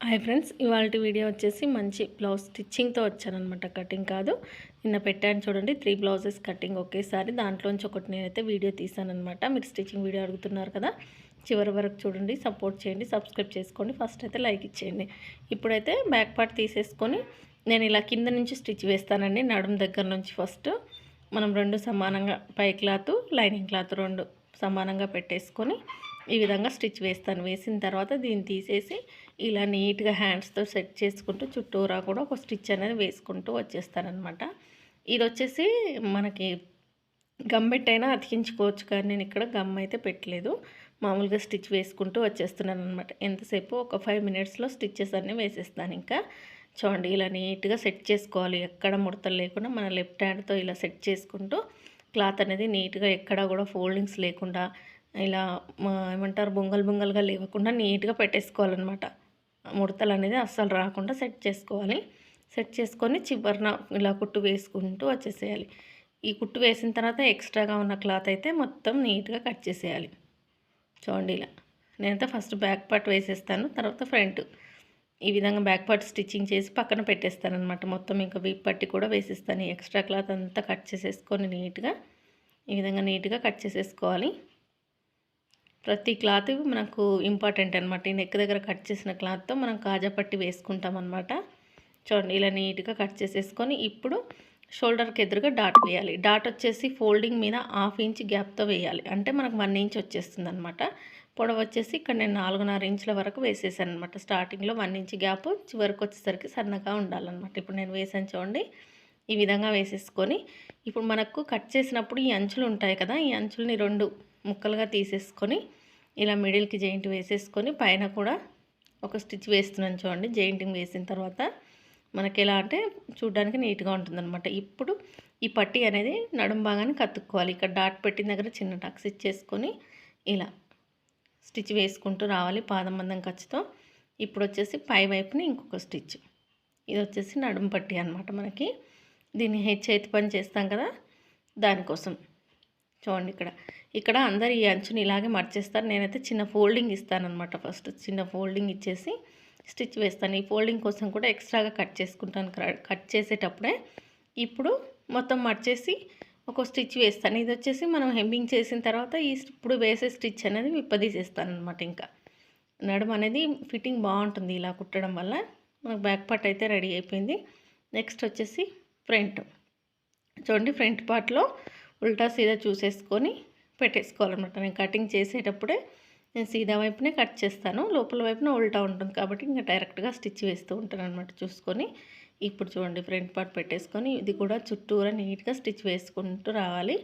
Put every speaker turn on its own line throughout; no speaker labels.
Hi friends ఇవాళ video వచ్చేసి మంచి బ్లౌజ్ స్టిచ్చింగ్తో వచ్చానమాట కటింగ్ కాదు. నిన్న పెట్టాను చూడండి త్రీ బ్లౌజెస్ కటింగ్ ఒకేసారి. దాంట్లోంచి ఒకటి నేనైతే వీడియో తీసానమాట మీరు స్టిచ్చింగ్ వీడియో అడుగుతున్నారు కదా చివరి వరకు చూడండి సపోర్ట్ చేయండి సబ్స్క్రైబ్ చేసుకోండి ఫస్ట్ అయితే లైక్ ఇచ్చేయండి. ఇప్పుడైతే బ్యాక్ పార్ట్ తీసేసుకొని నేను ఇలా కింద నుంచి స్టిచ్ వేస్తానండి నడుం దగ్గర నుంచి ఫస్ట్ మనం రెండు సమానంగా పై క్లాత్ లైనింగ్ క్లాత్ రెండు సమానంగా పెట్టేసుకొని ఈ విధంగా స్టిచ్ వేస్తాను. వేసిన తర్వాత దీన్ని తీసేసి ఇలా నీట్గా హ్యాండ్స్తో సెట్ చేసుకుంటూ చుట్టూరా కూడా ఒక స్టిచ్ అనేది వేసుకుంటూ వచ్చేస్తానమాట ఇది వచ్చేసి మనకి గమ్ పెట్టైనా అతికించుకోవచ్చు కానీ నేను ఇక్కడ గమ్ అయితే పెట్టలేదు. మామూలుగా స్టిచ్ వేసుకుంటూ వచ్చేస్తున్నాను అనమాట ఎంతసేపు? ఒక ఫైవ్ మినిట్స్లో స్టిచ్చెస్ అన్నీ వేసేస్తాను ఇంకా. చూడండి ఇలా నీట్గా సెట్ చేసుకోవాలి. ఎక్కడ ముడతలు లేకుండా మన లెఫ్ట్ హ్యాండ్తో ఇలా సెట్ చేసుకుంటూ క్లాత్ అనేది నీట్గా ఎక్కడ కూడా ఫోల్డింగ్స్ లేకుండా ఇలా ఏమంటారు బొంగల్ బొంగల్గా లేవకుండా నీట్గా పెట్టేసుకోవాలన్నమాట. ముడతలు అనేది అస్సలు రాకుండా సెట్ చేసుకోవాలి. సెట్ చేసుకొని చివరిన ఇలా కుట్టు వేసుకుంటూ వచ్చేసేయాలి. ఈ కుట్టు వేసిన తర్వాత ఎక్స్ట్రాగా ఉన్న క్లాత్ అయితే మొత్తం నీట్గా కట్ చేసేయాలి. చూడండి ఇలా. నేనైతే ఫస్ట్ బ్యాక్ పార్ట్ వేసేస్తాను తర్వాత ఫ్రంట్. ఈ విధంగా బ్యాక్ పార్ట్ స్టిచ్చింగ్ చేసి పక్కన పెట్టేస్తాను అనమాట మొత్తం ఇంకా వీప్ పట్టి కూడా వేసేస్తాను. ఎక్స్ట్రా క్లాత్ అంతా కట్ చేసేసుకొని నీట్గా ఈ విధంగా నీట్గా కట్ చేసేసుకోవాలి. ప్రతి క్లాత్ మనకు ఇంపార్టెంట్ అనమాట ఈ నెక్ దగ్గర కట్ చేసిన క్లాత్తో మనం కాజా పట్టి వేసుకుంటాం అనమాట చూడండి ఇలా నీట్గా కట్ చేసేసుకొని ఇప్పుడు షోల్డర్కి ఎదురుగా డాట్ వేయాలి. డాట్ వచ్చేసి ఫోల్డింగ్ మీద హాఫ్ ఇంచ్ గ్యాప్తో వేయాలి. అంటే మనకు వన్ ఇంచ్ వచ్చేస్తుంది అనమాట పొడవు వచ్చేసి ఇక్కడ నేను నాలుగున్నర ఇంచుల వరకు వేసేసాను అనమాట స్టార్టింగ్లో వన్ ఇంచ్ గ్యాప్ చివరికి వచ్చేసరికి సన్నగా ఉండాలన్నమాట. ఇప్పుడు నేను వేసాను చూడండి ఈ విధంగా వేసేసుకొని ఇప్పుడు మనకు కట్ చేసినప్పుడు ఈ అంచులు ఉంటాయి కదా ఈ అంచులని రెండు ముక్కలుగా తీసేసుకొని ఇలా మిడిల్కి జెయింట్ వేసేసుకొని పైన కూడా ఒక స్టిచ్ వేస్తున్నాను చూడండి. జెయింటింగ్ వేసిన తర్వాత మనకి ఎలా అంటే చూడడానికి నీట్గా ఉంటుందన్నమాట. ఇప్పుడు ఈ పట్టి అనేది నడుం బాగానే కత్తుక్కోవాలి. ఇక్కడ డాట్ పెట్టిన దగ్గర చిన్న టక్స్ ఇచ్చేసుకొని ఇలా స్టిచ్ వేసుకుంటూ రావాలి పాదం మందం ఖర్చుతో ఇప్పుడు వచ్చేసి పై వైపుని ఇంకొక స్టిచ్. ఇది వచ్చేసి నడుం పట్టి అనమాట మనకి. దీన్ని హెచ్ చేతి పని చేస్తాం కదా దానికోసం. చూడండి ఇక్కడ. ఇక్కడ అందరు ఈ అంచుని ఇలాగే మర్చేస్తారు నేనైతే చిన్న ఫోల్డింగ్ ఇస్తానమాట ఫస్ట్. చిన్న ఫోల్డింగ్ ఇచ్చేసి స్టిచ్ వేస్తాను. ఈ ఫోల్డింగ్ కోసం కూడా ఎక్స్ట్రాగా కట్ చేసుకుంటాను. కట్ చేసేటప్పుడే ఇప్పుడు మొత్తం మర్చేసి ఒక స్టిచ్ వేస్తాను. ఇది వచ్చేసి మనం హెమ్మింగ్ చేసిన తర్వాత ఈ ఇప్పుడు వేసే స్టిచ్ అనేది విప్పదీసేస్తాను అనమాట ఇంకా. నడుము అనేది ఫిట్టింగ్ బాగుంటుంది ఇలా కుట్టడం వల్ల. మనకు బ్యాక్ పార్ట్ అయితే రెడీ అయిపోయింది. నెక్స్ట్ వచ్చేసి ఫ్రంట్. చూడండి ఫ్రంట్ పార్ట్లో ఉల్టా సీదా చూసేసుకొని పెట్టేసుకోవాలన్నమాట. నేను కటింగ్ చేసేటప్పుడే నేను సీదా వైపునే కట్ చేస్తాను. లోపల వైపున ఉల్టా ఉంటుంది కాబట్టి ఇంకా డైరెక్ట్గా స్టిచ్ వేస్తూ ఉంటాను అనమాట చూసుకొని. ఇప్పుడు చూడండి ఫ్రంట్ పార్ట్ పెట్టేసుకొని ఇది కూడా చుట్టూరా నీట్గా స్టిచ్ వేసుకుంటూ రావాలి.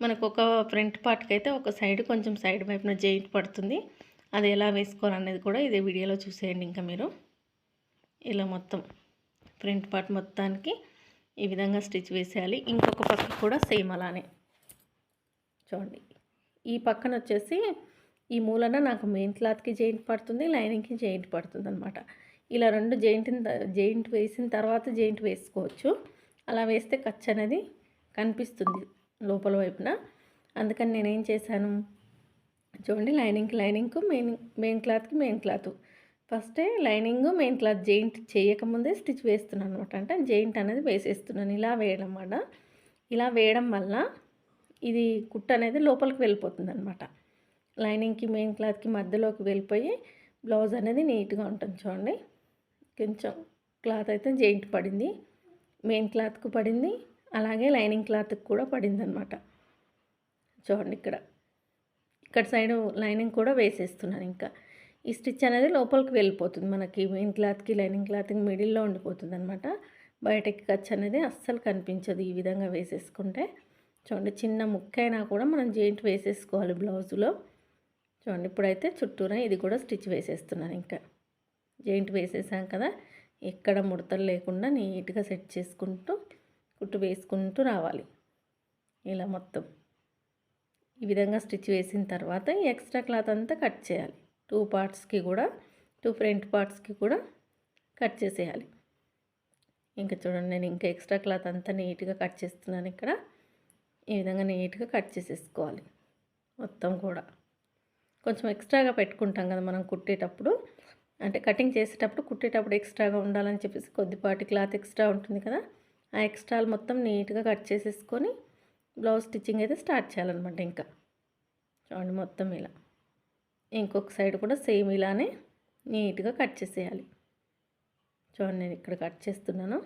మనకు ఒక ఫ్రంట్ పార్ట్కి అయితే ఒక సైడ్ కొంచెం సైడ్ వైపున జెయింట్ పడుతుంది. అది ఎలా వేసుకోవాలనేది కూడా ఇదే వీడియోలో చూసేయండి ఇంకా మీరు. ఇలా మొత్తం ఫ్రంట్ పార్ట్ మొత్తానికి ఈ విధంగా స్టిచ్ వేసేయాలి. ఇంకొక పక్క కూడా సేమ్ అలానే. చూడండి. ఈ పక్కన వచ్చేసి ఈ మూలన నాకు మెయిన్ క్లాత్కి జెయింట్ పడుతుంది లైనింగ్కి జెయింట్ పడుతుంది అనమాట ఇలా రెండు జెయింట్ జెయింట్ వేసిన తర్వాత జెయింట్ వేసుకోవచ్చు. అలా వేస్తే ఖర్చు అనేది కనిపిస్తుంది లోపల వైపున. అందుకని నేనేం చేశాను? చూడండి లైనింగ్కి లైనింగ్కు మెయిన్ మెయిన్ క్లాత్కి మెయిన్ క్లాత్ ఫస్టే లైనింగ్ మెయిన్ క్లాత్ జెయింట్ చేయకముందే స్టిచ్ వేస్తున్నాను అనమాట అంటే జెయింట్ అనేది వేసేస్తున్నాను. ఇలా వేయడం వల్ల ఇలా వేయడం వల్ల ఇది కుట్ట అనేది లోపలికి వెళ్ళిపోతుంది అనమాట లైనింగ్కి మెయిన్ క్లాత్కి మధ్యలోకి వెళ్ళిపోయి బ్లౌజ్ అనేది నీట్గా ఉంటుంది చూడండి. కొంచెం క్లాత్ అయితే జెయింట్ పడింది. మెయిన్ క్లాత్కు పడింది. అలాగే లైనింగ్ క్లాత్కి కూడా పడింది అనమాట చూడండి ఇక్కడ. ఇక్కడ సైడ్ లైనింగ్ కూడా వేసేస్తున్నాను ఇంకా. ఈ స్టిచ్ అనేది లోపలికి వెళ్ళిపోతుంది మనకి. మెయిన్ క్లాత్కి లైనింగ్ క్లాత్కి మిడిల్లో ఉండిపోతుంది అనమాట బయటకి ఖర్చు అనేది అస్సలు కనిపించదు ఈ విధంగా వేసేసుకుంటే. చూడండి చిన్న ముక్క అయినా కూడా మనం జాయింట్ వేసేసుకోవాలి బ్లౌజులో. చూడండి ఇప్పుడైతే చుట్టూరా ఇది కూడా స్టిచ్ వేసేస్తున్నాను ఇంకా. జాయింట్ వేసేసాం కదా ఎక్కడ ముడతలు లేకుండా నీట్గా సెట్ చేసుకుంటూ కుట్టు వేసుకుంటూ రావాలి. ఇలా మొత్తం. ఈ విధంగా స్టిచ్ వేసిన తర్వాత ఎక్స్ట్రా క్లాత్ అంతా కట్ చేయాలి. టూ పార్ట్స్కి కూడా టూ ఫ్రంట్ పార్ట్స్కి కూడా కట్ చేసేయాలి. ఇంకా చూడండి నేను ఇంకా ఎక్స్ట్రా క్లాత్ అంతా నీట్గా కట్ చేస్తున్నాను ఇక్కడ. ఈ విధంగా నీట్గా కట్ చేసేసుకోవాలి. మొత్తం కూడా. కొంచెం ఎక్స్ట్రాగా పెట్టుకుంటాం కదా మనం కుట్టేటప్పుడు. అంటే కటింగ్ చేసేటప్పుడు కుట్టేటప్పుడు ఎక్స్ట్రాగా ఉండాలని చెప్పేసి కొద్దిపాటి క్లాత్ ఎక్స్ట్రా ఉంటుంది కదా. ఆ ఎక్స్ట్రాలు మొత్తం నీట్గా కట్ చేసేసుకొని బ్లౌజ్ స్టిచ్చింగ్ అయితే స్టార్ట్ చేయాలన్నమాట ఇంకా. చూడండి మొత్తం ఇలా. ఇంకొక సైడ్ కూడా సేమ్ ఇలానే నీట్గా కట్ చేసేయాలి. చూడండి నేను ఇక్కడ కట్ చేస్తున్నాను.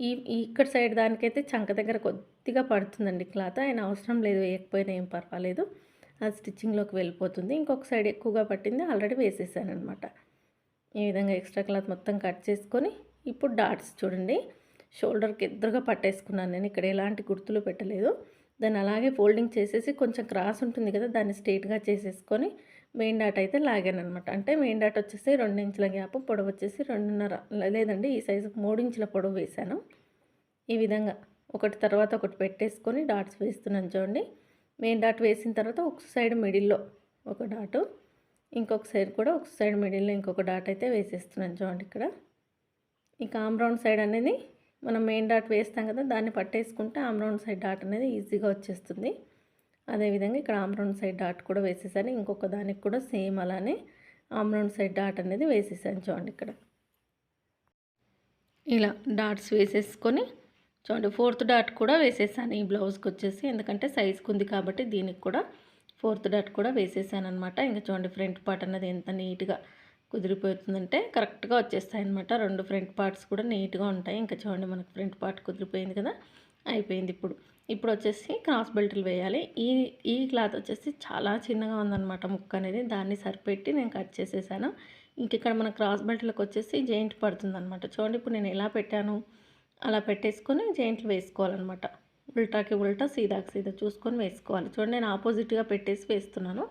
ఈ ఇక్కడ సైడ్ దానికైతే చంక దగ్గర కొద్దిగా పడుతుందండి క్లాత్. ఆయన అవసరం లేదు వేయకపోయినా ఏం పర్వాలేదు. అది స్టిచ్చింగ్లోకి వెళ్ళిపోతుంది. ఇంకొక సైడ్ ఎక్కువగా పట్టింది ఆల్రెడీ వేసేసాను అనమాట ఈ విధంగా ఎక్స్ట్రా క్లాత్ మొత్తం కట్ చేసుకొని ఇప్పుడు డాట్స్ చూడండి. షోల్డర్కి ఎదురుగా పట్టేసుకున్నాను నేను ఇక్కడ ఎలాంటి గుర్తులు పెట్టలేదు. దాన్ని అలాగే ఫోల్డింగ్ చేసేసి కొంచెం క్రాస్ ఉంటుంది కదా దాన్ని స్ట్రేట్గా చేసేసుకొని మెయిన్ డాట్ అయితే లాగాను అనమాట అంటే మెయిన్ డాట్ వచ్చేసి రెండు ఇంచుల గ్యాప్ పొడవు వచ్చేసి రెండున్నర. లేదండి ఈ సైజు మూడు ఇంచుల పొడవు వేశాను. ఈ విధంగా ఒకటి తర్వాత ఒకటి పెట్టేసుకొని డాట్స్ వేస్తున్నాను చూడండి. మెయిన్ డాట్ వేసిన తర్వాత ఒక సైడ్ మిడిల్లో ఒక డాటు ఇంకొక సైడ్ కూడా ఒక సైడ్ మిడిల్లో ఇంకొక డాట్ అయితే వేసేస్తున్నాను చూడండి ఇక్కడ. ఈ కామ్ సైడ్ అనేది మనం మెయిన్ డాట్ వేస్తాం కదా దాన్ని పట్టేసుకుంటే ఆమ్రౌండ్ సైడ్ డాట్ అనేది ఈజీగా వచ్చేస్తుంది. అదేవిధంగా ఇక్కడ ఆమ్రౌండ్ సైడ్ డాట్ కూడా వేసేసాను ఇంకొక దానికి కూడా సేమ్ అలానే ఆమ్రౌండ్ సైడ్ డాట్ అనేది వేసేసాను చూడండి ఇక్కడ. ఇలా డాట్స్ వేసేసుకొని చూడండి ఫోర్త్ డాట్ కూడా వేసేసాను ఈ బ్లౌజ్కి వచ్చేసి. ఎందుకంటే సైజ్కి ఉంది కాబట్టి దీనికి కూడా ఫోర్త్ డాట్ కూడా వేసేసాను అనమాట ఇంకా చూడండి ఫ్రంట్ పార్ట్ అన్నది ఎంత నీట్గా కుదిరిపోతుందంటే కరెక్ట్గా వచ్చేస్తాయి అనమాట రెండు ఫ్రంట్ పార్ట్స్ కూడా నీట్గా ఉంటాయి. ఇంకా చూడండి మనకు ఫ్రంట్ పార్ట్ కుదిరిపోయింది కదా అయిపోయింది ఇప్పుడు. ఇప్పుడు వచ్చేసి క్రాస్ బెల్ట్లు వేయాలి. ఈ ఈ క్లాత్ వచ్చేసి చాలా చిన్నగా ఉందన్నమాట ముక్క అనేది. దాన్ని సరిపెట్టి నేను కట్ చేసేసాను. ఇంక ఇక్కడ మన క్రాస్ బెల్ట్లకు వచ్చేసి జెయింట్ పడుతుంది అనమాట చూడండి ఇప్పుడు నేను ఎలా పెట్టాను? అలా పెట్టేసుకొని జాయింట్లు వేసుకోవాలన్నమాట. ఉల్టాకి ఉల్టా సీదాకి సీదా చూసుకొని వేసుకోవాలి. చూడండి నేను ఆపోజిట్గా పెట్టేసి వేస్తున్నాను.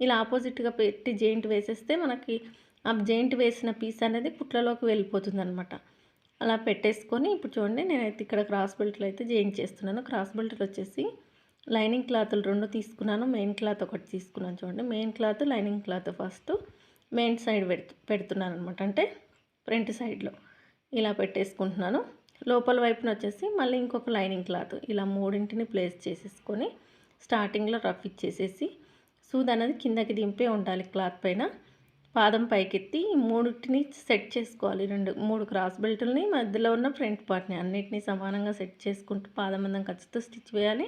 ఇలా ఆపోజిట్గా పెట్టి జాయింట్ వేసేస్తే మనకి ఆ జాయింట్ వేసిన పీస్ అనేది కుట్లలోకి వెళ్ళిపోతుంది అనమాట అలా పెట్టేసుకొని ఇప్పుడు చూడండి నేనైతే ఇక్కడ క్రాస్ బెల్ట్లు అయితే జాయింట్ చేస్తున్నాను. క్రాస్ బెల్ట్లు వచ్చేసి లైనింగ్ క్లాత్లు రెండు తీసుకున్నాను. మెయిన్ క్లాత్ ఒకటి తీసుకున్నాను చూడండి. Main cloth lining cloth first main side పెడుతున్నాను అనమాట అంటే ఫ్రంట్ సైడ్లో ఇలా పెట్టేసుకుంటున్నాను. లోపల వైపున వచ్చేసి మళ్ళీ ఇంకొక లైనింగ్ క్లాత్. ఇలా మూడింటిని ప్లేస్ చేసేసుకొని స్టార్టింగ్లో రఫ్ ఇచ్చేసేసి సూద్ అనేది కిందకి దింపే ఉండాలి క్లాత్ పైన. పాదం పైకెత్తి మూడింటిని సెట్ చేసుకోవాలి. రెండు మూడు క్రాస్ బెల్టుల్ని మధ్యలో ఉన్న ఫ్రంట్ పార్ట్ని అన్నిటినీ సమానంగా సెట్ చేసుకుంటూ పాదం మందం ఖచ్చితంగా స్టిచ్ వేయాలి.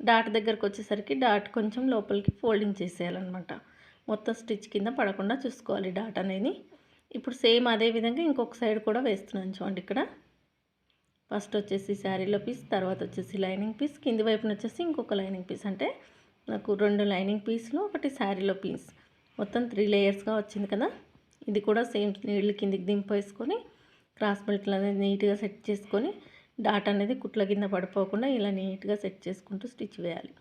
డాట్ దగ్గరకు వచ్చేసరికి డాట్ కొంచెం లోపలికి ఫోల్డింగ్ చేసేయాలన్నమాట. మొత్తం స్టిచ్ కింద పడకుండా చూసుకోవాలి డాట్ అనేది. ఇప్పుడు సేమ్ అదే విధంగా ఇంకొక సైడ్ కూడా వేస్తున్నాను చూడండి ఇక్కడ. ఫస్ట్ వచ్చేసి శారీలో పీస్ తర్వాత వచ్చేసి లైనింగ్ పీస్ కింది వైపున వచ్చేసి ఇంకొక లైనింగ్ పీస్. అంటే నాకు రెండు లైనింగ్ పీస్లో ఒకటి శారీలో పీస్. మొత్తం త్రీ లేయర్స్గా వచ్చింది కదా? ఇది కూడా సేమ్ నీళ్ళు కిందికి దింపేసుకొని క్రాస్ బెల్ట్లు అనేది నీట్గా సెట్ చేసుకొని డాట్ అనేది కుట్ల కింద పడిపోకుండా ఇలా నీట్గా సెట్ చేసుకుంటూ స్టిచ్ వేయాలి.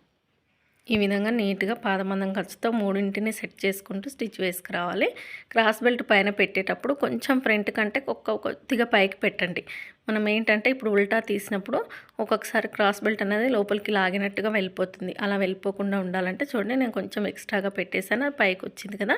ఈ విధంగా నీట్గా పాదమందం ఖర్చుతో మూడింటిని సెట్ చేసుకుంటూ స్టిచ్ వేసుకురావాలి. క్రాస్ బెల్ట్ పైన పెట్టేటప్పుడు కొంచెం ఫ్రంట్ కంటే ఒక్క కొద్దిగా పైకి పెట్టండి. మనం ఏంటంటే ఇప్పుడు ఉల్టా తీసినప్పుడు ఒక్కొక్కసారి క్రాస్ బెల్ట్ అనేది లోపలికి లాగినట్టుగా వెళ్ళిపోతుంది. అలా వెళ్ళిపోకుండా ఉండాలంటే చూడండి నేను కొంచెం ఎక్స్ట్రాగా పెట్టేశాను. అది పైకి వచ్చింది కదా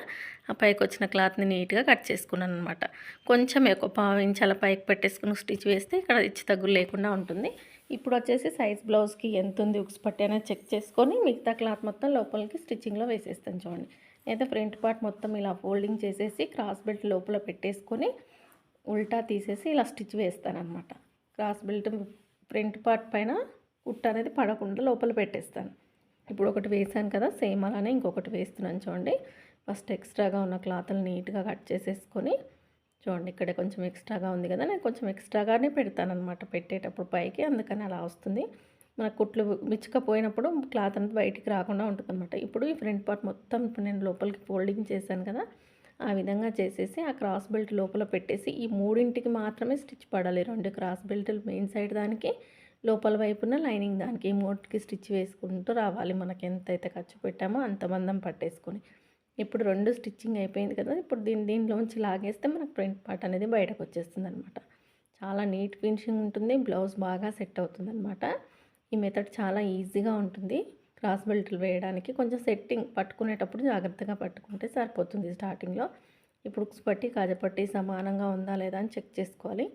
ఆ పైకి వచ్చిన క్లాత్ని నీట్గా కట్ చేసుకున్నాను అనమాట కొంచెం ఎక్కువ పావు ఇంచ్ అలా పైకి పెట్టేసుకుని స్టిచ్ వేస్తే ఇక్కడ ఇచ్చి తగ్గులు లేకుండా ఉంటుంది. ఇప్పుడు వచ్చేసి సైజ్ బ్లౌజ్కి ఎంత ఉంది ఉక్స్ పట్టి అనేది చెక్ చేసుకొని మిగతా క్లాత్ మొత్తం లోపలికి స్టిచ్చింగ్లో వేసేస్తాను చూడండి. అయితే ఫ్రంట్ పార్ట్ మొత్తం ఇలా ఫోల్డింగ్ చేసేసి క్రాస్ బెల్ట్ లోపల పెట్టేసుకొని ఉల్టా తీసేసి ఇలా స్టిచ్ వేస్తానమాట క్రాస్ బెల్ట్ ఫ్రంట్ పార్ట్ పైన కుట్ట అనేది పడకుండా లోపల పెట్టేస్తాను. ఇప్పుడు ఒకటి వేసాను కదా సేమ్ అలానే ఇంకొకటి వేస్తున్నాను చూడండి. ఫస్ట్ ఎక్స్ట్రాగా ఉన్న క్లాత్లు నీట్గా కట్ చేసేసుకొని చూడండి ఇక్కడ కొంచెం ఎక్స్ట్రాగా ఉంది కదా నేను కొంచెం ఎక్స్ట్రాగానే పెడతాను అనమాట పెట్టేటప్పుడు పైకి అందుకని అలా వస్తుంది. మన కుట్లు మిచ్చకపోయినప్పుడు క్లాత్ అంతా బయటికి రాకుండా ఉంటుంది అనమాట ఇప్పుడు ఈ ఫ్రంట్ పార్ట్ మొత్తం ఇప్పుడు నేను లోపలికి ఫోల్డింగ్ చేశాను కదా ఆ విధంగా చేసేసి ఆ క్రాస్ బెల్ట్ లోపల పెట్టేసి ఈ మూడింటికి మాత్రమే స్టిచ్ పడాలి. రెండు క్రాస్ బెల్ట్లు మెయిన్ సైడ్ దానికి లోపల వైపున లైనింగ్ దానికి ఈ మూటికి స్టిచ్ వేసుకుంటూ రావాలి. మనకి ఎంతైతే ఖర్చు పెట్టామో అంత మందం పట్టేసుకొని. ఇప్పుడు రెండు స్టిచ్చింగ్ అయిపోయింది కదా ఇప్పుడు దీని దీనిలోంచి లాగేస్తే మనకు ప్రింట్ పార్ట్ అనేది బయటకు వచ్చేస్తుంది అనమాట చాలా నీట్ ఫినిషింగ్ ఉంటుంది బ్లౌజ్ బాగా సెట్ అవుతుంది అనమాట ఈ మెథడ్ చాలా ఈజీగా ఉంటుంది. క్రాస్ బెల్ట్లు వేయడానికి కొంచెం సెట్టింగ్ పట్టుకునేటప్పుడు జాగ్రత్తగా పట్టుకుంటే సరిపోతుంది స్టార్టింగ్లో. ఇప్పుడు ఉక్స్పట్టి కాజపట్టి సమానంగా ఉందా లేదా అని చెక్ చేసుకోవాలి.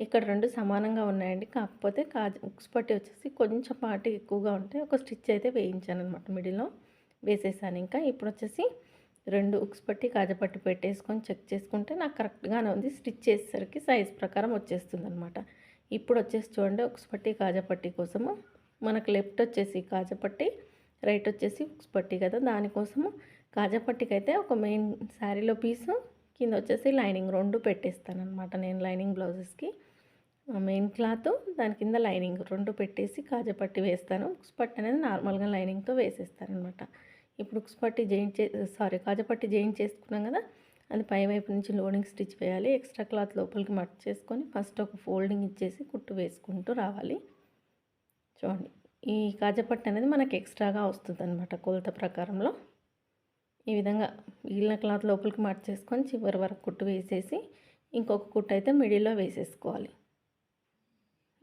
ఇక్కడ రెండు సమానంగా ఉన్నాయండి కాకపోతే కాజ ఉక్స్పట్టి వచ్చేసి కొంచెం పాటి ఎక్కువగా ఉంటే ఒక స్టిచ్ అయితే వేయించాను అనమాట మిడిల్లో. వేసేసాను ఇంకా ఇప్పుడు వచ్చేసి రెండు ఉక్స్ పట్టి కాజపట్టి పెట్టేసుకొని చెక్ చేసుకుంటే నాకు కరెక్ట్గానే ఉంది. స్టిచ్ చేసేసరికి సైజ్ ప్రకారం వచ్చేస్తుంది అనమాట ఇప్పుడు వచ్చేసి చూడండి ఉక్స్ పట్టి కాజపట్టి కోసము మనకు లెఫ్ట్ వచ్చేసి కాజపట్టి రైట్ వచ్చేసి ఉక్స్ పట్టి కదా. దానికోసము కాజపట్టికి అయితే ఒక మెయిన్ శారీలో పీసు కింద వచ్చేసి లైనింగ్ రెండు పెట్టేస్తానమాట నేను లైనింగ్ బ్లౌజెస్కి. మెయిన్ క్లాత్ దాని కింద లైనింగ్ రెండు పెట్టేసి కాజపట్టి వేస్తాను. ఉక్స్ పట్టి అనేది నార్మల్గా లైనింగ్తో వేసేస్తాను అనమాట ఇప్పుడు ఉక్స్ పట్టి జాయింట్ చే సారీ కాజపట్టి జాయింట్ చేసుకున్నాం కదా అది పై వైపు నుంచి లోడింగ్ స్టిచ్ వేయాలి. ఎక్స్ట్రా క్లాత్ లోపలికి మట్ చేసుకొని ఫస్ట్ ఒక ఫోల్డింగ్ ఇచ్చేసి కుట్టు వేసుకుంటూ రావాలి. చూడండి ఈ కాజపట్టి అనేది మనకి ఎక్స్ట్రాగా వస్తుంది అనమాట కొలత ప్రకారంలో. ఈ విధంగా మిగిలిన క్లాత్ లోపలికి మట్ చేసుకొని చివరి వరకు కుట్టు వేసేసి ఇంకొక కుట్టు అయితే మిడిల్లో వేసేసుకోవాలి.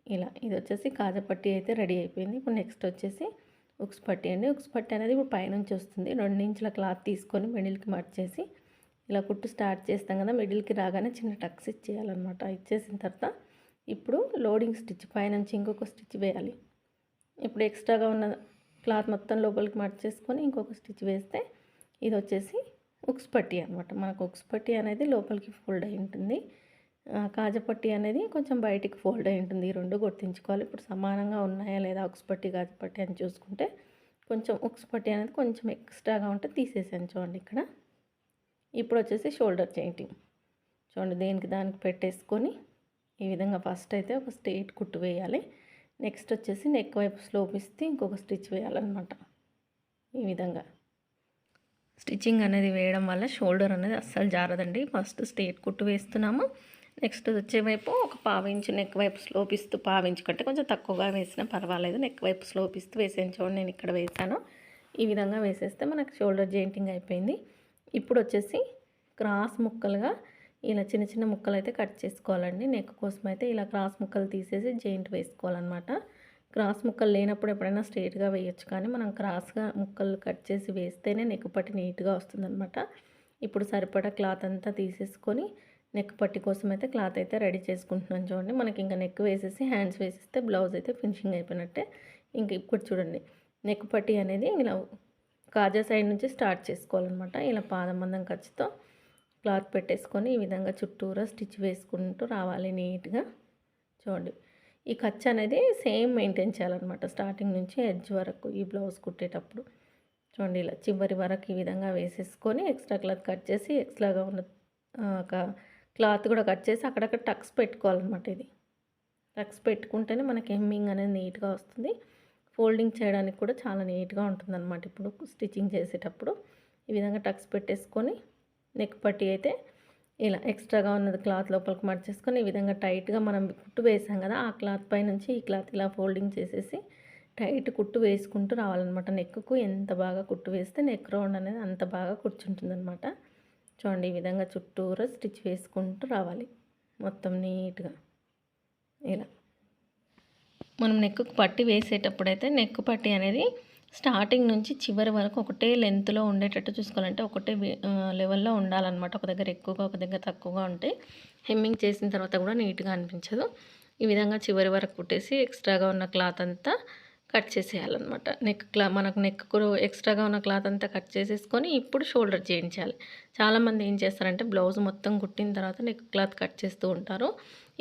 ఇలా ఇది వచ్చేసి కాజపట్టి అయితే రెడీ అయిపోయింది. ఇప్పుడు నెక్స్ట్ వచ్చేసి ఉక్స్ పట్టి అండి. ఉక్స్ పట్టి అనేది ఇప్పుడు పైనుంచి వస్తుంది. రెండు ఇంచుల క్లాత్ తీసుకొని మిడిల్కి మార్చేసి ఇలా కుట్టు స్టార్ట్ చేస్తాం కదా మిడిల్కి రాగానే చిన్న టక్స్ ఇచ్చేయాలన్నమాట. ఇచ్చేసిన తర్వాత ఇప్పుడు లోడింగ్ స్టిచ్ పైనుంచి ఇంకొక స్టిచ్ వేయాలి. ఇప్పుడు ఎక్స్ట్రాగా ఉన్న క్లాత్ మొత్తం లోపలికి మార్చేసుకొని ఇంకొక స్టిచ్ వేస్తే ఇది వచ్చేసి ఉక్స్ పట్టి అనమాట మనకు ఉక్స్ పట్టి అనేది లోపలికి ఫోల్డ్ అయి ఉంటుంది. కాజపట్టి అనేది కొంచెం బయటికి ఫోల్డ్ అయి ఉంటుంది. ఈ రెండు గుర్తించుకోవాలి. ఇప్పుడు సమానంగా ఉన్నాయా లేదా ఉక్స్పట్టి కాజపట్టి అని చూసుకుంటే కొంచెం ఉక్స్పట్టి అనేది కొంచెం ఎక్స్ట్రాగా ఉంటే తీసేసాను చూడండి ఇక్కడ. ఇప్పుడు వచ్చేసి షోల్డర్ జాయింటింగ్ చూడండి దేనికి దానికి పెట్టేసుకొని ఈ విధంగా ఫస్ట్ అయితే ఒక స్టేట్ కుట్టు వేయాలి. నెక్స్ట్ వచ్చేసి నెక్ వైపు స్లోప్ ఇస్తే ఇంకొక స్టిచ్ వేయాలన్నమాట. ఈ విధంగా. స్టిచ్చింగ్ అనేది వేయడం వల్ల షోల్డర్ అనేది అస్సలు జారదండి. ఫస్ట్ స్టేట్ కుట్టు వేస్తున్నాము. నెక్స్ట్ వచ్చే వైపు ఒక పావించు నెక్ వైపు స్లోప్ ఇస్తూ పావించు కంటే కొంచెం తక్కువగా వేసినా పర్వాలేదు. నెక్ వైపు స్లోప్ ఇస్తూ వేసాను చూడండి నేను ఇక్కడ వేసాను. ఈ విధంగా వేసేస్తే మనకు షోల్డర్ జాయింటింగ్ అయిపోయింది. ఇప్పుడు వచ్చేసి క్రాస్ ముక్కలుగా ఇలా చిన్న చిన్న ముక్కలు అయితే కట్ చేసుకోవాలండి. నెక్ కోసం అయితే ఇలా క్రాస్ ముక్కలు తీసేసి జాయింట్ వేసుకోవాలన్నమాట. క్రాస్ ముక్కలు లేనప్పుడు ఎప్పుడైనా స్ట్రెయిట్గా వేయచ్చు కానీ మనం క్రాస్గా ముక్కలు కట్ చేసి వేస్తేనే నెక్ పట్టి నీట్గా వస్తుందన్నమాట. ఇప్పుడు సరిపడా క్లాత్ అంతా తీసేసుకొని నెక్ పట్టి కోసం అయితే క్లాత్ అయితే రెడీ చేసుకుంటున్నాను చూడండి. మనకి ఇంకా నెక్ వేసేసి హ్యాండ్స్ వేసేస్తే బ్లౌజ్ అయితే ఫినిషింగ్ అయిపోయినట్టే. ఇంక ఇప్పుడు చూడండి. నెక్ పట్టి అనేది ఇలా కాజా సైడ్ నుంచి స్టార్ట్ చేసుకోవాలన్నమాట. ఇలా పాదం మందం ఖర్చుతో క్లాత్ పెట్టేసుకొని ఈ విధంగా చుట్టూరా స్టిచ్ వేసుకుంటూ రావాలి నీట్గా. చూడండి. ఈ ఖర్చు అనేది సేమ్ మెయింటైన్ చేయాలన్నమాట. స్టార్టింగ్ నుంచి ఎడ్జ్ వరకు ఈ బ్లౌజ్ కుట్టేటప్పుడు. చూడండి ఇలా చివరి వరకు ఈ విధంగా వేసేసుకొని ఎక్స్ట్రా క్లాత్ కట్ చేసి ఎక్స్ట్రాగా ఉన్న ఒక క్లాత్ కూడా కట్ చేసి అక్కడక్కడ టక్స్ పెట్టుకోవాలన్నమాట ఇది. టక్స్ పెట్టుకుంటేనే మనకి హెమ్మింగ్ అనేది నీట్గా వస్తుంది. ఫోల్డింగ్ చేయడానికి కూడా చాలా నీట్గా ఉంటుందన్నమాట ఇప్పుడు స్టిచ్చింగ్ చేసేటప్పుడు. ఈ విధంగా టక్స్ పెట్టేసుకొని నెక్ పట్టి అయితే ఇలా ఎక్స్ట్రాగా ఉన్నది క్లాత్ లోపలికి మర్చేసుకొని ఈ విధంగా టైట్గా మనం కుట్టు వేసాం కదా ఆ క్లాత్ పై నుంచి ఈ క్లాత్ ఇలా ఫోల్డింగ్ చేసేసి టైట్ కుట్టు వేసుకుంటూ రావాలన్నమాట. నెక్కు ఎంత బాగా కుట్టు వేస్తే నెక్ రౌండ్ అనేది అంత బాగా కూర్చుంటుంది అనమాట చూడండి ఈ విధంగా చుట్టూరా స్టిచ్ వేసుకుంటూ రావాలి. మొత్తం నీట్గా. ఇలా. మనం నెక్కు పట్టి వేసేటప్పుడైతే నెక్కు పట్టి అనేది స్టార్టింగ్ నుంచి చివరి వరకు ఒకటే లెంత్లో ఉండేటట్టు చూసుకోవాలంటే ఒకటే లెవెల్లో ఉండాలన్నమాట. ఒక దగ్గర ఎక్కువగా ఒక దగ్గర తక్కువగా ఉంటే హెమ్మింగ్ చేసిన తర్వాత కూడా నీట్గా అనిపించదు. ఈ విధంగా చివరి వరకు కుట్టేసి ఎక్స్ట్రాగా ఉన్న క్లాత్ అంతా కట్ చేసేయాలన్నమాట. నెక్ క్లా మనకు నెక్ ఎక్స్ట్రాగా ఉన్న క్లాత్ అంతా కట్ చేసేసుకొని ఇప్పుడు షోల్డర్ చేయించాలి. చాలామంది ఏం చేస్తారంటే బ్లౌజ్ మొత్తం కుట్టిన తర్వాత నెక్ క్లాత్ కట్ చేస్తూ ఉంటారు.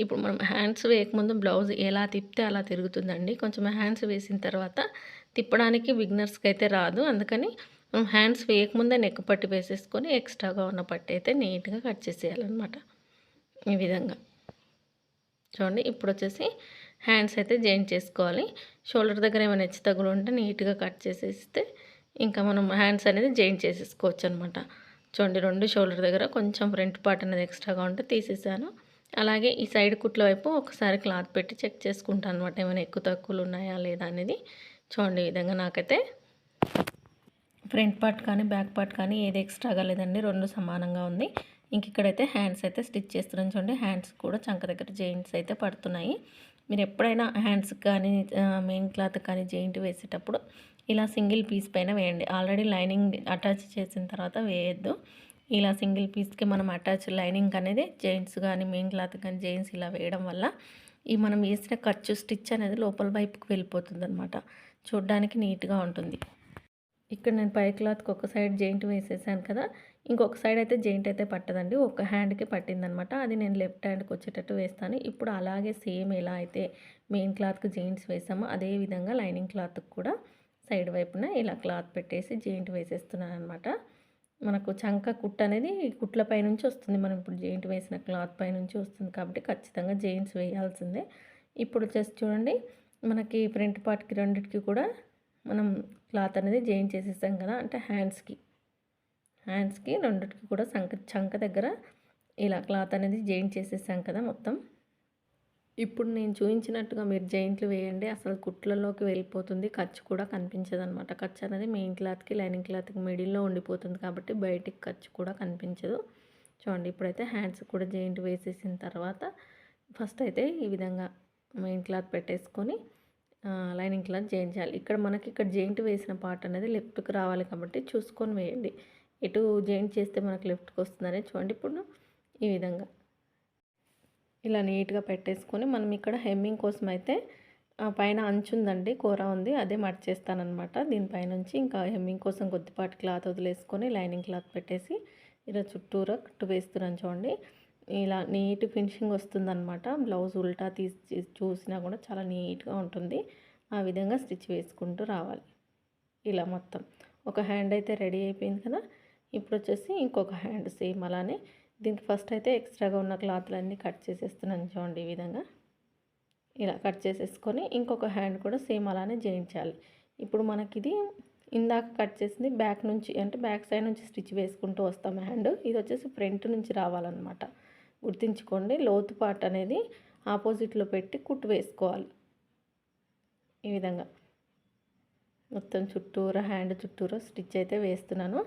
ఇప్పుడు మనం హ్యాండ్స్ వేయకముందు బ్లౌజ్ ఎలా తిప్పితే అలా తిరుగుతుందండి. కొంచెం హ్యాండ్స్ వేసిన తర్వాత తిప్పడానికి బిగ్నర్స్కి అయితే రాదు. అందుకని మనం హ్యాండ్స్ వేయకముందే నెక్ పట్టి వేసేసుకొని ఎక్స్ట్రాగా ఉన్న పట్టి అయితే నీట్గా కట్ చేసేయాలన్నమాట. ఈ విధంగా. చూడండి ఇప్పుడు వచ్చేసి హ్యాండ్స్ అయితే జాయింట్ చేసుకోవాలి. షోల్డర్ దగ్గర ఏమైనా హెచ్చు తగులు ఉంటే నీట్గా కట్ చేసేస్తే ఇంకా మనం హ్యాండ్స్ అనేది జాయింట్ చేసేసుకోవచ్చు అనమాట చూడండి రెండు షోల్డర్ దగ్గర కొంచెం ఫ్రంట్ పార్ట్ అనేది ఎక్స్ట్రాగా ఉంటే తీసేసాను. అలాగే ఈ సైడ్ కుట్ల వైపు ఒకసారి క్లాత్ పెట్టి చెక్ చేసుకుంటాను అనమాట ఏమైనా ఎక్కువ తక్కువలు ఉన్నాయా లేదా అనేది. చూడండి ఈ విధంగా నాకైతే ఫ్రంట్ పార్ట్ కానీ బ్యాక్ పార్ట్ కానీ ఏది ఎక్స్ట్రాగా లేదండి. రెండు సమానంగా ఉంది. ఇంక ఇక్కడైతే హ్యాండ్స్ అయితే స్టిచ్ చేస్తున్నాను. చూడండి హ్యాండ్స్ కూడా చంక దగ్గర జెయింట్స్ అయితే పడుతున్నాయి. మీరు ఎప్పుడైనా హ్యాండ్స్ కానీ మెయిన్ క్లాత్ కానీ జెయింట్ వేసేటప్పుడు ఇలా సింగిల్ పీస్ పైన వేయండి. ఆల్రెడీ లైనింగ్ అటాచ్ చేసిన తర్వాత వేయద్దు. ఇలా సింగిల్ పీస్కి మనం అటాచ్ లైనింగ్ అనేది జెయింట్స్ కానీ మెయిన్ క్లాత్ కానీ జెయింట్స్ ఇలా వేయడం వల్ల ఈ మనం వేసిన ఖర్చు స్టిచ్ అనేది లోపల వైపుకి వెళ్ళిపోతుంది అనమాట చూడ్డానికి నీట్గా ఉంటుంది. ఇక్కడ నేను పై క్లాత్కి ఒక సైడ్ జెయింట్ వేసేసాను కదా ఇంకొక సైడ్ అయితే జెయింట్ అయితే పట్టదండి. ఒక హ్యాండ్కి పట్టిందనమాట. అది నేను లెఫ్ట్ హ్యాండ్కి వచ్చేటట్టు వేస్తాను. ఇప్పుడు అలాగే సేమ్ ఎలా అయితే మెయిన్ క్లాత్కి జెయింట్స్ వేసామో. అదే విధంగా లైనింగ్ క్లాత్కి కూడా సైడ్ వైపున ఇలా క్లాత్ పెట్టేసి జెయింట్ వేసేస్తున్నాను అనమాట మనకు చంక కుట్ అనేది కుట్లపై నుంచి వస్తుంది. మనం ఇప్పుడు జెయింట్ వేసిన క్లాత్ పై నుంచి వస్తుంది కాబట్టి ఖచ్చితంగా జెయింట్స్ వేయాల్సిందే. ఇప్పుడు జస్ట్ చూడండి. మనకి ఫ్రంట్ పార్ట్కి రెండింటికి కూడా మనం క్లాత్ అనేది జెయింట్ చేసేసాం కదా. అంటే హ్యాండ్స్కి హ్యాండ్స్కి రెండింటికి కూడా చంక చంక దగ్గర ఇలా క్లాత్ అనేది జాయింట్ చేసేసాం కదా మొత్తం. ఇప్పుడు నేను చూపించినట్టుగా మీరు జాయింట్లు వేయండి. అసలు కుట్లలోకి వెళ్ళిపోతుంది. ఖర్చు కూడా కనిపించదు అనమాట ఖర్చు అనేది మెయిన్ క్లాత్కి లైనింగ్ క్లాత్కి మిడిల్లో ఉండిపోతుంది కాబట్టి బయటికి ఖర్చు కూడా కనిపించదు. చూడండి ఇప్పుడైతే హ్యాండ్స్ కూడా జాయింట్ వేసేసిన తర్వాత ఫస్ట్ అయితే ఈ విధంగా మెయిన్ క్లాత్ పెట్టేసుకొని లైనింగ్ క్లాత్ జాయిన్ చేయాలి ఇక్కడ మనకి ఇక్కడ జాయింట్ వేసిన పార్ట్ అనేది లెఫ్ట్కి రావాలి కాబట్టి చూసుకొని వేయండి. ఇటు జాయింట్ చేస్తే మనకు లెఫ్ట్కి వస్తుందనే చూడండి. ఇప్పుడు ఈ విధంగా. ఇలా నీట్గా పెట్టేసుకొని మనం ఇక్కడ హెమ్మింగ్ కోసం అయితే పైన అంచు ఉందండి కూర ఉంది అదే మర్చేస్తానమాట దీనిపైనుంచి ఇంకా హెమ్మింగ్ కోసం కొద్దిపాటి క్లాత్ వదిలేసుకొని లైనింగ్ క్లాత్ పెట్టేసి ఇలా చుట్టూరా కట్టు వేస్తున్నాను చూడండి. ఇలా నీట్ ఫినిషింగ్ వస్తుందన్నమాట. బ్లౌజ్ ఉల్టా తీసి చూసినా కూడా చాలా నీట్గా ఉంటుంది. ఆ విధంగా స్టిచ్ వేసుకుంటూ రావాలి. ఇలా మొత్తం. ఒక హ్యాండ్ అయితే రెడీ అయిపోయింది కదా. ఇప్పుడు వచ్చేసి ఇంకొక హ్యాండ్ సేమ్ అలానే దీనికి ఫస్ట్ అయితే ఎక్స్ట్రాగా ఉన్న క్లాత్లన్నీ కట్ చేసేస్తున్నాను చూడండి ఈ విధంగా. ఇలా కట్ చేసేసుకొని ఇంకొక హ్యాండ్ కూడా సేమ్ అలానే చేయించాలి ఇప్పుడు మనకి ఇది ఇందాక కట్ చేసింది బ్యాక్ నుంచి అంటే బ్యాక్ సైడ్ నుంచి స్టిచ్ వేసుకుంటూ వస్తాం హ్యాండ్ ఇది వచ్చేసి ఫ్రంట్ నుంచి రావాలన్నమాట. గుర్తించుకోండి లోతు పార్ట్ అనేది ఆపోజిట్లో పెట్టి కుట్టు వేసుకోవాలి. ఈ విధంగా. మొత్తం చుట్టూరా హ్యాండ్ చుట్టూరా స్టిచ్ అయితే వేస్తున్నాను.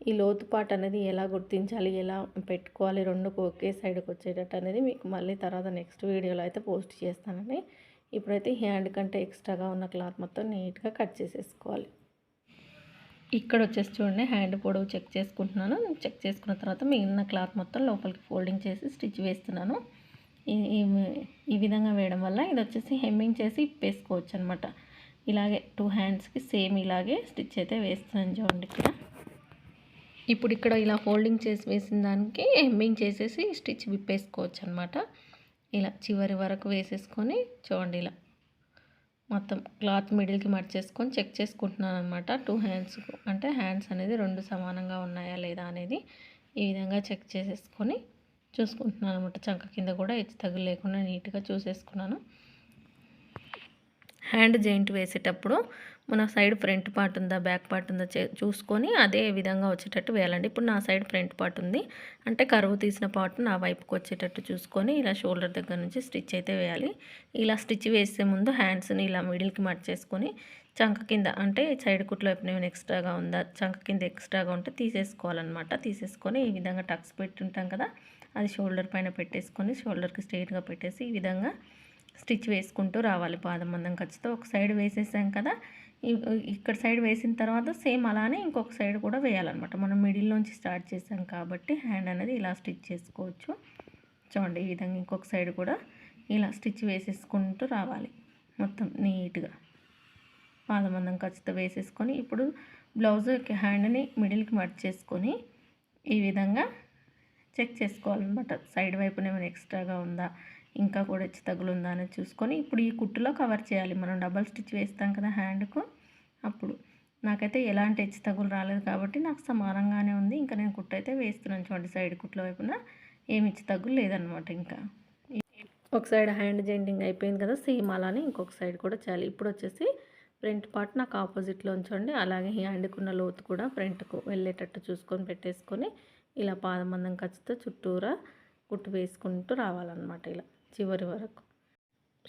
ఈ లోతుపాటు అనేది ఎలా గుర్తించాలి ఎలా పెట్టుకోవాలి రెండు ఒకే సైడ్కి వచ్చేటట్టు అనేది మీకు మళ్ళీ తర్వాత నెక్స్ట్ వీడియోలో అయితే పోస్ట్ చేస్తానండి. ఇప్పుడైతే హ్యాండ్ కంటే ఎక్స్ట్రాగా ఉన్న క్లాత్ మొత్తం నీట్గా కట్ చేసేసుకోవాలి. ఇక్కడ వచ్చేసి చూడండి హ్యాండ్ పొడవు చెక్ చేసుకుంటున్నాను. చెక్ చేసుకున్న తర్వాత మిగిలిన క్లాత్ మొత్తం లోపలికి ఫోల్డింగ్ చేసి స్టిచ్ వేస్తున్నాను. ఈ విధంగా వేయడం వల్ల ఇది వచ్చేసి హెమ్మింగ్ చేసి ఇప్పేసుకోవచ్చు అనమాట ఇలాగే టూ హ్యాండ్స్కి సేమ్ ఇలాగే స్టిచ్ అయితే వేస్తున్నాను చూడండి ఇక్కడ. ఇప్పుడు ఇక్కడ ఇలా ఫోల్డింగ్ చేసి వేసిన దానికి హెమ్మింగ్ చేసేసి స్టిచ్ విప్పేసుకోవచ్చు అనమాట ఇలా చివరి వరకు వేసేసుకొని చూడండి ఇలా మొత్తం క్లాత్ మిడిల్కి మర్చేసుకొని చెక్ చేసుకుంటున్నాను అనమాట టూ హ్యాండ్స్ అంటే హ్యాండ్స్ అనేది రెండు సమానంగా ఉన్నాయా లేదా అనేది ఈ విధంగా చెక్ చేసేసుకొని చూసుకుంటున్నాను అనమాట చంక కింద కూడా హెచ్చు తగులు లేకుండా నీట్గా చూసేసుకున్నాను. హ్యాండ్ జాయింట్ వేసేటప్పుడు మన సైడ్ ఫ్రంట్ పార్ట్ ఉందా బ్యాక్ పార్ట్ ఉందా చూసుకొని అదే విధంగా వచ్చేటట్టు వేయాలండి. ఇప్పుడు నా సైడ్ ఫ్రంట్ పార్ట్ ఉంది. అంటే కరువు తీసిన పార్ట్ నా వైపుకి వచ్చేటట్టు చూసుకొని ఇలా షోల్డర్ దగ్గర నుంచి స్టిచ్ అయితే వేయాలి. ఇలా స్టిచ్ వేసే ముందు హ్యాండ్స్ని ఇలా మిడిల్కి మర్చేసుకొని చంక కింద అంటే సైడ్ కుట్లో వైపు ఎక్స్ట్రాగా ఉందా చంక కింద ఎక్స్ట్రాగా ఉంటే తీసేసుకోవాలన్నమాట. తీసేసుకొని ఈ విధంగా టక్స్ పెట్టుంటాం కదా అది షోల్డర్ పైన పెట్టేసుకొని షోల్డర్కి స్ట్రైట్గా పెట్టేసి ఈ విధంగా స్టిచ్ వేసుకుంటూ రావాలి. పాదం మందం ఖచ్చితంగా ఒక సైడ్ వేసేసాం కదా ఇక్కడ సైడ్ వేసిన తర్వాత సేమ్ అలానే ఇంకొక సైడ్ కూడా వేయాలన్నమాట. మనం మిడిల్లోంచి స్టార్ట్ చేసాం కాబట్టి హ్యాండ్ అనేది ఇలా స్టిచ్ చేసుకోవచ్చు. చూడండి ఈ విధంగా ఇంకొక సైడ్ కూడా ఇలా స్టిచ్ వేసేసుకుంటూ రావాలి మొత్తం నీట్గా. పాదమందం ఖచ్చితంగా వేసేసుకొని ఇప్పుడు బ్లౌజ్ హ్యాండ్ని మిడిల్కి మర్చ్ చేసుకొని ఈ విధంగా చెక్ చేసుకోవాలన్నమాట. సైడ్ వైపున ఏమైనా ఎక్స్ట్రాగా ఉందా ఇంకా కూడా హెచ్చు తగులుందా అనేది చూసుకొని ఇప్పుడు ఈ కుట్టులో కవర్ చేయాలి. మనం డబల్ స్టిచ్ వేస్తాం కదా హ్యాండ్కు. అప్పుడు. నాకైతే ఎలాంటి హెచ్చు తగులు రాలేదు కాబట్టి నాకు సమానంగానే ఉంది. ఇంకా నేను కుట్టు అయితే వేస్తున్నాను చూడండి సైడ్ కుట్ల వైపున. ఏమి హెచ్చు తగ్గులు లేదనమాట ఇంకా. ఒక సైడ్ హ్యాండ్ జెండింగ్ అయిపోయింది కదా సేమ్ అలానే ఇంకొక సైడ్ కూడా చేయాలి. ఇప్పుడు వచ్చేసి ఫ్రంట్ పార్ట్ నాకు ఆపోజిట్లో ఉంచండి అలాగే హ్యాండ్కున్న లోతు కూడా ఫ్రంట్కు వెళ్ళేటట్టు చూసుకొని పెట్టేసుకొని ఇలా పాదమందం ఖచ్చితంగా చుట్టూరా కుట్టు వేసుకుంటూ రావాలన్నమాట ఇలా చివరి వరకు.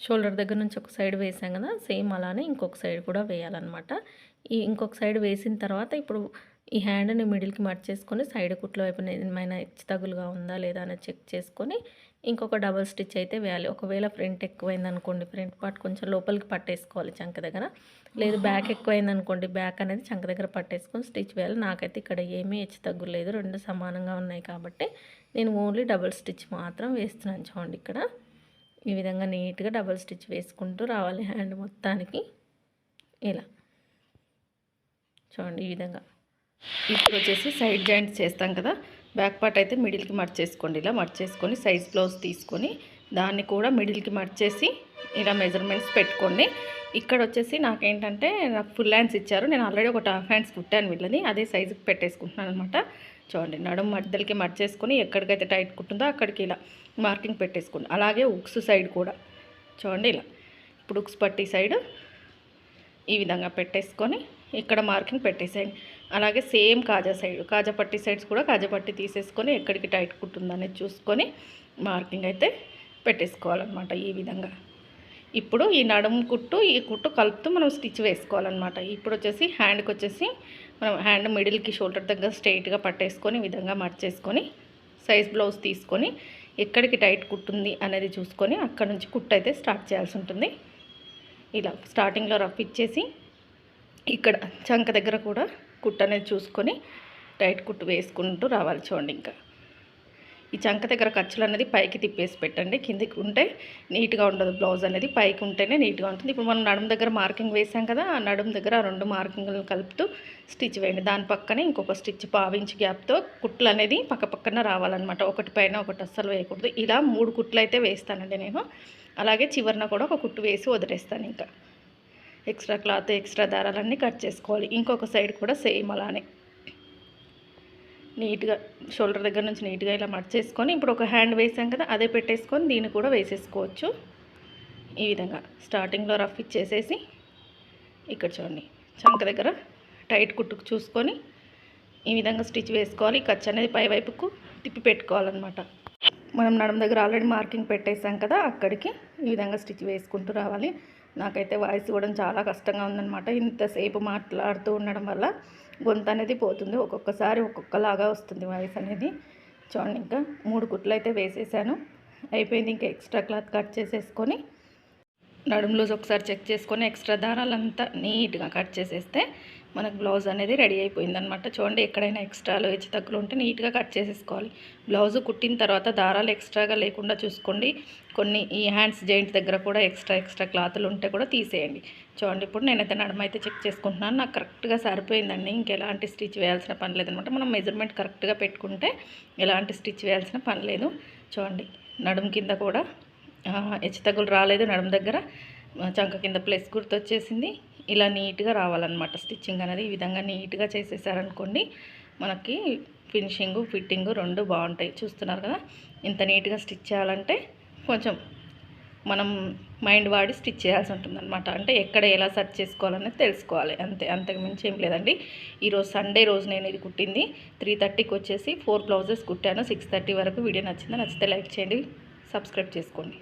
షోల్డర్ దగ్గర నుంచి ఒక సైడ్ వేసాం కదా సేమ్ అలానే ఇంకొక సైడ్ కూడా వేయాలన్నమాట. ఈ ఇంకొక సైడ్ వేసిన తర్వాత ఇప్పుడు ఈ హ్యాండ్ని మిడిల్కి మర్చేసుకొని సైడ్ కుట్ల వైపు ఏమైనా తగులుగా ఉందా లేదా అని చెక్ చేసుకొని ఇంకొక డబల్ స్టిచ్ అయితే వేయాలి. ఒకవేళ ఫ్రంట్ ఎక్కువైంది అనుకోండి ఫ్రంట్ పార్ట్ కొంచెం లోపలికి పట్టేసుకోవాలి చంక దగ్గర. లేదు బ్యాక్ ఎక్కువైంది అనుకోండి బ్యాక్ అనేది చంక దగ్గర పట్టేసుకొని స్టిచ్ వేయాలి. నాకైతే ఇక్కడ ఏమీ హెచ్చు తగ్గులేదు రెండు సమానంగా ఉన్నాయి కాబట్టి నేను ఓన్లీ డబల్ స్టిచ్ మాత్రం వేస్తున్నాను చూడండి ఇక్కడ. ఈ విధంగా నీట్గా డబల్ స్టిచ్ వేసుకుంటూ రావాలి హ్యాండ్ మొత్తానికి. ఇలా. చూడండి ఈ విధంగా. ఇప్పుడు వచ్చేసి సైడ్ జాయింట్స్ చేస్తాం కదా. బ్యాక్ పార్ట్ అయితే మిడిల్కి మర్చేసుకోండి. ఇలా మర్చేసుకొని సైజ్ బ్లౌజ్ తీసుకొని దాన్ని కూడా మిడిల్కి మర్చేసి ఇలా మెజర్మెంట్స్ పెట్టుకోండి. ఇక్కడ వచ్చేసి నాకేంటంటే నాకు ఫుల్ హ్యాండ్స్ ఇచ్చారు. నేను ఆల్రెడీ ఒక టాఫ్ హ్యాండ్స్ కుట్టాను వీళ్ళని. అదే సైజుకి పెట్టేసుకుంటున్నాను అనమాట. చూడండి నడుము మధ్యలకి మర్చేసుకొని ఎక్కడికైతే టైట్ కుట్టుందో అక్కడికి ఇలా మార్కింగ్ పెట్టేసుకోండి. అలాగే ఉక్స్ సైడ్ కూడా. చూడండి ఇలా. ఇప్పుడు ఉక్స్ పట్టి సైడ్ ఈ విధంగా పెట్టేసుకొని ఇక్కడ మార్కింగ్ పెట్టేసేయండి. అలాగే సేమ్ కాజా సైడ్ కాజా పట్టి సైడ్స్ కూడా కాజా పట్టి తీసేసుకొని ఎక్కడికి టైట్ కుట్టుందనేది చూసుకొని మార్కింగ్ అయితే పెట్టేసుకోవాలన్నమాట ఈ విధంగా. ఇప్పుడు ఈ నడుము కుట్టు ఈ కుట్టు కలుపుతూ మనం స్టిచ్ వేసుకోవాలన్నమాట. ఇప్పుడు వచ్చేసి హ్యాండ్కి వచ్చేసి మనం హ్యాండ్ మిడిల్కి షోల్డర్ దగ్గర స్ట్రైట్గా పట్టేసుకొని విధంగా మర్చేసుకొని సైజ్ బ్లౌజ్ తీసుకొని ఎక్కడికి టైట్ కుట్టుంది అనేది చూసుకొని అక్కడ నుంచి కుట్టు అయితే స్టార్ట్ చేయాల్సి ఉంటుంది. ఇలా స్టార్టింగ్లో రఫ్ ఇచ్చేసి ఇక్కడ చంక దగ్గర కూడా కుట్టు అనేది చూసుకొని టైట్ కుట్టు వేసుకుంటూ రావాలి చూడండి ఇంకా. ఈ చంక దగ్గర ఖర్చులు అనేది పైకి తిప్పేసి పెట్టండి. కిందికి ఉంటే నీట్గా ఉండదు బ్లౌజ్ అనేది. పైకి ఉంటేనే నీట్గా ఉంటుంది. ఇప్పుడు మనం నడుము దగ్గర మార్కింగ్ వేసాం కదా ఆ నడుము దగ్గర రెండు మార్కింగ్లను కలుపుతూ స్టిచ్ వేయండి. దాని పక్కనే ఇంకొక స్టిచ్ పావించి గ్యాప్తో కుట్లు అనేది పక్క పక్కన రావాలన్నమాట. ఒకటి పైన ఒకటి అస్సలు వేయకూడదు. ఇలా మూడు కుట్లు అయితే వేస్తానండి నేను. అలాగే చివరిన కూడా ఒక కుట్టు వేసి వదిలేస్తాను ఇంకా. ఎక్స్ట్రా క్లాత్ ఎక్స్ట్రా దారాలన్నీ కట్ చేసుకోవాలి. ఇంకొక సైడ్ కూడా సేమ్ అలానే. నీట్గా షోల్డర్ దగ్గర నుంచి నీట్గా ఇలా మర్చేసుకొని ఇప్పుడు ఒక హ్యాండ్ వేసాం కదా అదే పెట్టేసుకొని దీన్ని కూడా వేసేసుకోవచ్చు. ఈ విధంగా స్టార్టింగ్లో రఫ్ ఇచ్చేసేసి ఇక్కడ చూడండి చంక దగ్గర టైట్ కుట్టుకు చూసుకొని ఈ విధంగా స్టిచ్ వేసుకోవాలి. ఖర్చు అనేది పై వైపుకు తిప్పి పెట్టుకోవాలన్నమాట. మనం నడుము దగ్గర ఆల్రెడీ మార్కింగ్ పెట్టేసాం కదా అక్కడికి ఈ విధంగా స్టిచ్ వేసుకుంటూ రావాలి. నాకైతే వాయిస్ ఇవ్వడం చాలా కష్టంగా ఉందన్నమాట. ఇంతసేపు మాట్లాడుతూ ఉండడం వల్ల గొంతు అనేది పోతుంది. ఒక్కొక్కసారి ఒక్కొక్కలాగా వస్తుంది వాయిస్ అనేది. చూడండి ఇంకా మూడు కుట్లు అయితే వేసేసాను. అయిపోయింది ఇంకా ఎక్స్ట్రా క్లాత్ కట్ చేసేసుకొని నడుము లూజ్ ఒకసారి చెక్ చేసుకొని ఎక్స్ట్రా దారాలంతా నీట్గా కట్ చేసేస్తే మనకు బ్లౌజ్ అనేది రెడీ అయిపోయింది అనమాట చూడండి ఎక్కడైనా ఎక్స్ట్రాలు హెచ్చు తగ్గులు ఉంటే నీట్గా కట్ చేసేసుకోవాలి. బ్లౌజ్ కుట్టిన తర్వాత దారాలు ఎక్స్ట్రాగా లేకుండా చూసుకోండి. కొన్ని ఈ హ్యాండ్స్ జాయింట్ దగ్గర కూడా ఎక్స్ట్రా ఎక్స్ట్రా క్లాతులు ఉంటే కూడా తీసేయండి. చూడండి ఇప్పుడు నేనైతే నడమైతే అయితే చెక్ చేసుకుంటున్నాను. నాకు కరెక్ట్గా సరిపోయిందండి. ఇంకెలాంటి స్టిచ్ వేయాల్సిన పని లేదనమాట మనం మెజర్మెంట్ కరెక్ట్గా పెట్టుకుంటే ఎలాంటి స్టిచ్ వేయాల్సిన పని లేదు. చూడండి నడుము కింద కూడా హెచ్చు తగ్గులు రాలేదు. నడుము దగ్గర చంక కింద ప్లస్ గుర్తు వచ్చేసింది ఇలా నీట్గా రావాలన్నమాట. స్టిచ్చింగ్ అనేది ఈ విధంగా నీట్గా చేసేసారనుకోండి మనకి ఫినిషింగు ఫిట్టింగు రెండు బాగుంటాయి. చూస్తున్నారు కదా? ఇంత నీట్గా స్టిచ్ చేయాలంటే కొంచెం మనం మైండ్ వాడి స్టిచ్ చేయాల్సి ఉంటుంది అనమాట అంటే ఎక్కడ ఎలా సెర్చ్ చేసుకోవాలనేది తెలుసుకోవాలి. అంతే అంతకు మించి ఏం లేదండి. ఈరోజు సండే రోజు నేను ఇది కుట్టింది. త్రీ థర్టీకి వచ్చేసి ఫోర్ బ్లౌజెస్ కుట్టాను. సిక్స్ థర్టీ వరకు వీడియో నచ్చింది? నచ్చితే లైక్ చేయండి సబ్స్క్రైబ్ చేసుకోండి.